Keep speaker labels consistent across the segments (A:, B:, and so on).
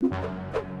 A: you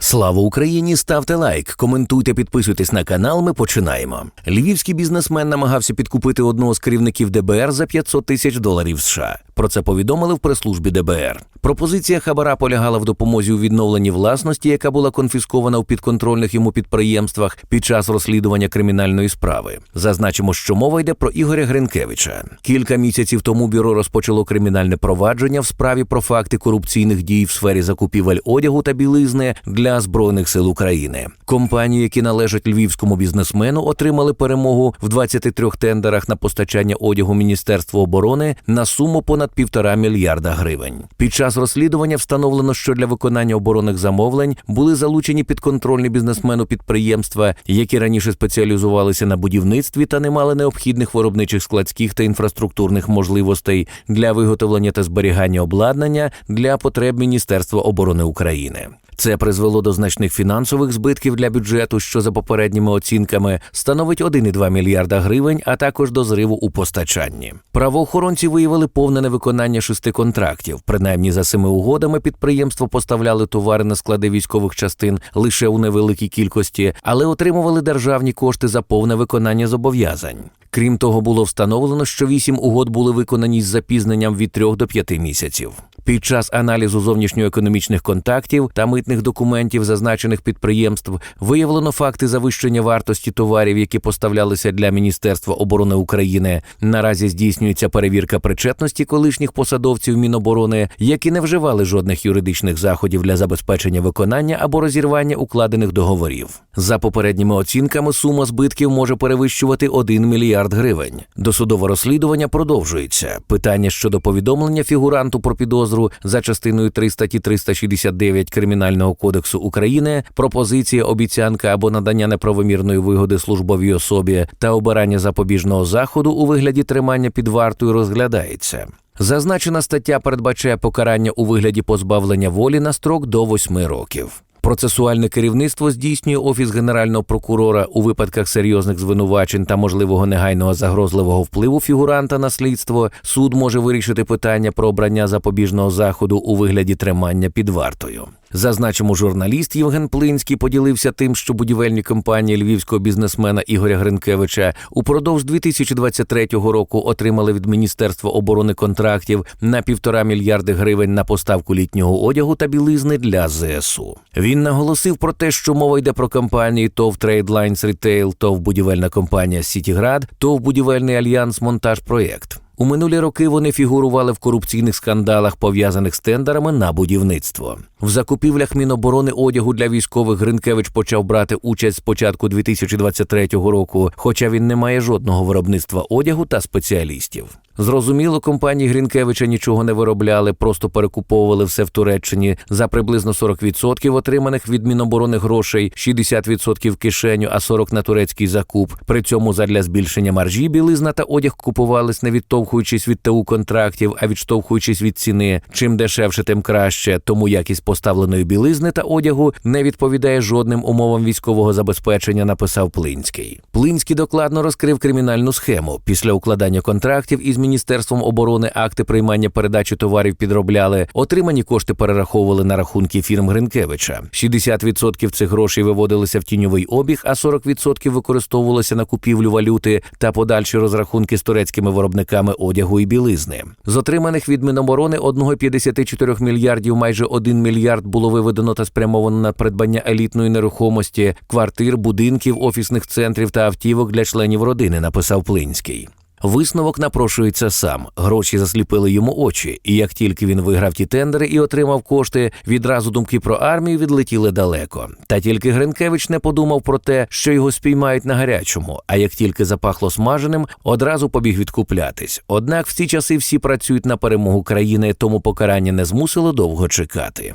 A: Слава Україні! Ставте лайк, коментуйте, підписуйтесь на канал. Ми починаємо. Львівський бізнесмен намагався підкупити одного з керівників ДБР за 500 тисяч доларів США. Про це повідомили в прес-службі ДБР. Пропозиція хабара полягала в допомозі у відновленні власності, яка була конфіскована у підконтрольних йому підприємствах під час розслідування кримінальної справи. Зазначимо, що мова йде про Ігоря Гринкевича. Кілька місяців тому бюро розпочало кримінальне провадження в справі про факти корупційних дій в сфері закупівель одягу та білизни для збройних сил України. Компанії, які належать львівському бізнесмену, отримали перемогу в 23 тендерах на постачання одягу Міністерства оборони на суму понад півтора мільярда гривень. Під час розслідування встановлено, що для виконання оборонних замовлень були залучені підконтрольні бізнесмену підприємства, які раніше спеціалізувалися на будівництві та не мали необхідних виробничих складських та інфраструктурних можливостей для виготовлення та зберігання обладнання для потреб Міністерства оборони України. Це призвело до значних фінансових збитків для бюджету, що за попередніми оцінками становить 1,2 мільярда гривень, а також до зриву у постачанні. Правоохоронці виявили повне невиконання шести контрактів. Принаймні за семи угодами підприємство поставляли товари на склади військових частин лише у невеликій кількості, але отримували державні кошти за повне виконання зобов'язань. Крім того, було встановлено, що вісім угод були виконані з запізненням від трьох до п'яти місяців. Під час аналізу зовнішньоекономічних контактів та митних документів зазначених підприємств виявлено факти завищення вартості товарів, які поставлялися для Міністерства оборони України. Наразі здійснюється перевірка причетності колишніх посадовців Міноборони, які не вживали жодних юридичних заходів для забезпечення виконання або розірвання укладених договорів. За попередніми оцінками, сума збитків може перевищувати 1 мільярд гривень. Досудове розслідування продовжується. Питання щодо повідомлення фігуранту про підозру за частиною 3 статті 369 Кримінального кодексу України, пропозиція, обіцянка або надання неправомірної вигоди службовій особі та обирання запобіжного заходу у вигляді тримання під вартою розглядається. Зазначена стаття передбачає покарання у вигляді позбавлення волі на строк до 8 років. Процесуальне керівництво здійснює офіс генерального прокурора у випадках серйозних звинувачень та можливого негайного загрозливого впливу фігуранта на слідство. Суд може вирішити питання про обрання запобіжного заходу у вигляді тримання під вартою. Зазначимо, журналіст Євген Плинський поділився тим, що будівельні компанії львівського бізнесмена Ігоря Гринкевича упродовж 2023 року отримали від Міністерства оборони контрактів на півтора мільярди гривень на поставку літнього одягу та білизни для ЗСУ. Він наголосив про те, що мова йде про компанії ТОВ Трейдлайнс Рітейл, ТОВ будівельна компанія Сітіград, ТОВ будівельний альянс Монтаж Проєкт. У минулі роки вони фігурували в корупційних скандалах, пов'язаних з тендерами на будівництво. В закупівлях Міноборони одягу для військових Гринкевич почав брати участь з початку 2023 року, хоча він не має жодного виробництва одягу та спеціалістів. Зрозуміло, компанії Грінкевича нічого не виробляли, просто перекуповували все в Туреччині за приблизно 40% отриманих від Міноборони грошей, 60% в кишеню, а 40% на турецький закуп. При цьому задля збільшення маржі білизна та одяг купувались не відтовхуючись від ТУ контрактів, а відштовхуючись від ціни. Чим дешевше, тим краще. Тому якість поставленої білизни та одягу не відповідає жодним умовам військового забезпечення, написав Плинський. Плинський докладно розкрив кримінальну схему. Після укладання контрактів із Міністерством оборони акти приймання передачі товарів підробляли, отримані кошти перераховували на рахунки фірм Гринкевича. 60% цих грошей виводилися в тіньовий обіг, а 40% використовувалося на купівлю валюти та подальші розрахунки з турецькими виробниками одягу і білизни. З отриманих від Міноборони 1,54 мільярдів майже 1 мільярд було виведено та спрямовано на придбання елітної нерухомості, квартир, будинків, офісних центрів та автівок для членів родини, написав Плинський. Висновок напрошується сам. Гроші засліпили йому очі, і як тільки він виграв ті тендери і отримав кошти, відразу думки про армію відлетіли далеко. Та тільки Гринкевич не подумав про те, що його спіймають на гарячому. А як тільки запахло смаженим, одразу побіг відкуплятись. Однак в ці часи всі працюють на перемогу країни, тому покарання не змусило довго чекати.